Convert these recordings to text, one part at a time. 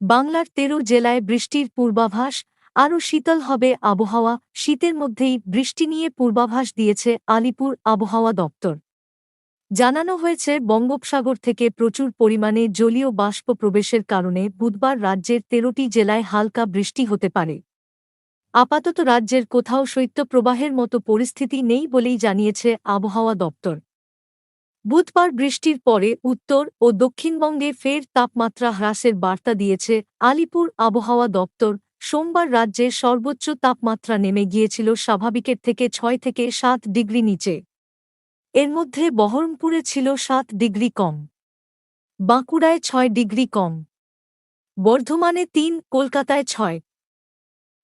বাংলার তেরো জেলায় বৃষ্টির পূর্বাভাস, আরও শীতল হবে আবহাওয়া, শীতের মধ্যেই বৃষ্টি নিয়ে পূর্বাভাস দিয়েছে আলিপুর আবহাওয়া দপ্তর। জানানো হয়েছে, বঙ্গোপসাগর থেকে প্রচুর পরিমাণে জলীয় বাষ্প প্রবেশের কারণে বুধবার রাজ্যের তেরোটি জেলায় হালকা বৃষ্টি হতে পারে। আপাতত রাজ্যের কোথাও শৈত্যপ্রবাহের মতো পরিস্থিতি নেই বলেই জানিয়েছে আবহাওয়া দপ্তর। বুধবার বৃষ্টির পরে উত্তর ও দক্ষিণবঙ্গে ফের তাপমাত্রা হ্রাসের বার্তা দিয়েছে আলিপুর আবহাওয়া দপ্তর। সোমবার রাজ্যের সর্বোচ্চ তাপমাত্রা নেমে গিয়েছিল স্বাভাবিকের থেকে ছয় থেকে সাত ডিগ্রি নিচে। এর মধ্যে বহরমপুরে ছিল সাত ডিগ্রি কম। বাঁকুড়ায় ছয় ডিগ্রি কম। বর্ধমানে তিন, কলকাতায় ছয়।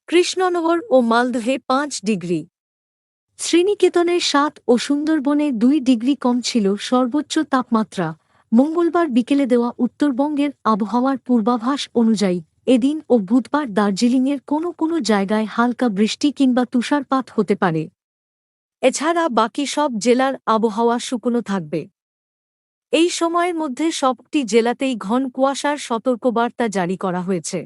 কৃষ্ণনগর ও মালদহে পাঁচ ডিগ্রি। শ্রীনিকেতনের সাত ও সুন্দরবনে দুই ডিগ্রি কম ছিল সর্বোচ্চ তাপমাত্রা। মঙ্গলবার বিকেলে দেওয়া উত্তরবঙ্গের আবহাওয়ার পূর্বাভাস অনুযায়ী, এদিন ও বুধবার দার্জিলিংয়ের কোনো কোনো জায়গায় হালকা বৃষ্টি কিংবা তুষারপাত হতে পারে। এছাড়া বাকি সব জেলার আবহাওয়া শুকনো থাকবে। এই সময়ের মধ্যে সবটি জেলাতেই ঘন কুয়াশার সতর্কবার্তা জারি করা হয়েছে।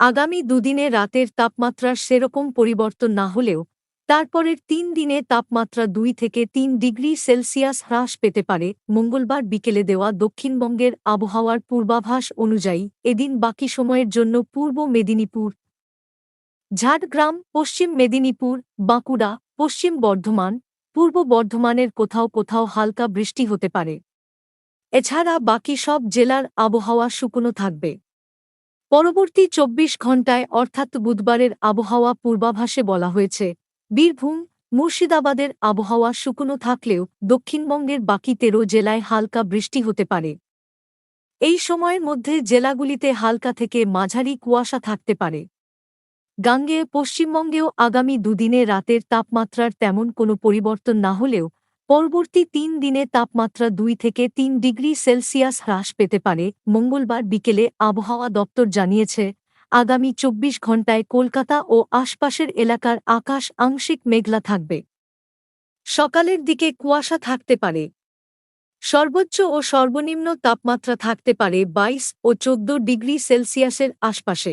আগামী দুদিনে রাতের তাপমাত্রার সেরকম পরিবর্তন না হলেও তারপরের তিন দিনে তাপমাত্রা দুই থেকে তিন ডিগ্রি সেলসিয়াস হ্রাস পেতে পারে, মঙ্গলবার বিকেলে দেওয়া দক্ষিণবঙ্গের আবহাওয়ার পূর্বাভাস অনুযায়ী এদিন বাকি সময়ের জন্য পূর্ব মেদিনীপুর, ঝাড়গ্রাম, পশ্চিম মেদিনীপুর, বাঁকুড়া, পশ্চিম বর্ধমান, পূর্ব বর্ধমানের কোথাও কোথাও হালকা বৃষ্টি হতে পারে। এছাড়া বাকি সব জেলার আবহাওয়া শুকনো থাকবে। পরবর্তী চব্বিশ ঘণ্টায় অর্থাৎ বুধবারের আবহাওয়া পূর্বাভাসে বলা হয়েছে বীরভূম, মুর্শিদাবাদের আবহাওয়া শুকনো থাকলেও দক্ষিণবঙ্গের বাকি তেরো জেলায় হালকা বৃষ্টি হতে পারে। এই সময়ের মধ্যে জেলাগুলিতে হালকা থেকে মাঝারি কুয়াশা থাকতে পারে। গাঙ্গেয় পশ্চিমবঙ্গেও আগামী দুদিনে রাতের তাপমাত্রার তেমন কোনো পরিবর্তন না হলেও পরবর্তী তিন দিনে তাপমাত্রা দুই থেকে তিন ডিগ্রি সেলসিয়াস হ্রাস পেতে পারে। মঙ্গলবার বিকেলে আবহাওয়া দপ্তর জানিয়েছে আগামী চব্বিশ ঘণ্টায় কলকাতা ও আশপাশের এলাকার আকাশ আংশিক মেঘলা থাকবে। সকালের দিকে কুয়াশা থাকতে পারে। সর্বোচ্চ ও সর্বনিম্ন তাপমাত্রা থাকতে পারে বাইশ ও চোদ্দ ডিগ্রি সেলসিয়াসের আশপাশে।